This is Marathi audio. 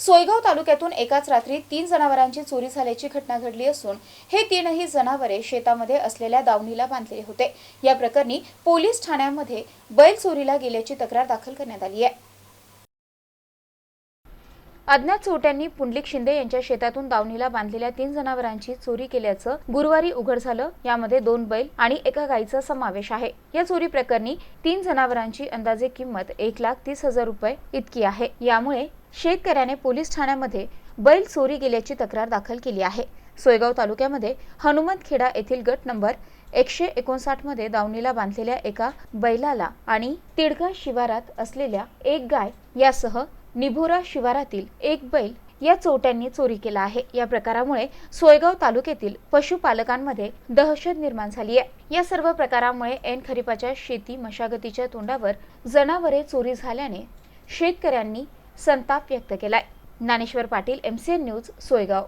सोयगाव तालुक्यातून एकाच रात्री तीन जनावरांची चोरी झाल्याची घटना घडली असून हे तीनही जनावरे शेतामध्ये असलेल्या दावणीला बांधलेले होते. या प्रकरणी पोलीस ठाण्यामध्ये बैल चोरीला गेल्याची तक्रार दाखल करण्यात आली आहे. अज्ञात चोरट्यांनी पुंडलिक शिंदे यांच्या शेतातून दावणीला बांधलेल्या तीन जनावरांची चोरी केल्याचं गुरुवारी उघड झालं. यामध्ये दोन बैल आणि एका गायीचा समावेश आहे. या चोरी प्रकरणी तीन जनावरांची अंदाजे किंमत एक लाख तीस हजार रुपये इतकी आहे. यामुळे शेतकऱ्याने पोलीस ठाण्यामध्ये बैल चोरी गेल्याची तक्रार दाखल केली आहे. सोयगाव तालुक्यामध्ये हनुमंतखेडा येथील गट नंबर एकशे एकोणसाठमध्ये दावणीला बांधलेल्या एका बैलाला आणि तिडगा शिवारात असलेल्या एक गाय यासह निभोरा शिवारातील एक बैल या चोट्यांनी चोरी केला आहे. या प्रकारामुळे सोयगाव तालुक्यातील पशुपालकांमध्ये दहशत निर्माण झाली आहे. या सर्व प्रकारामुळे ऐन खरीपाच्या शेती मशागतीच्या तोंडावर जनावरे चोरी झाल्याने शेतकऱ्यांनी संताप व्यक्त केलाय. Dnyaneshwar Patil MCN news Soygaon.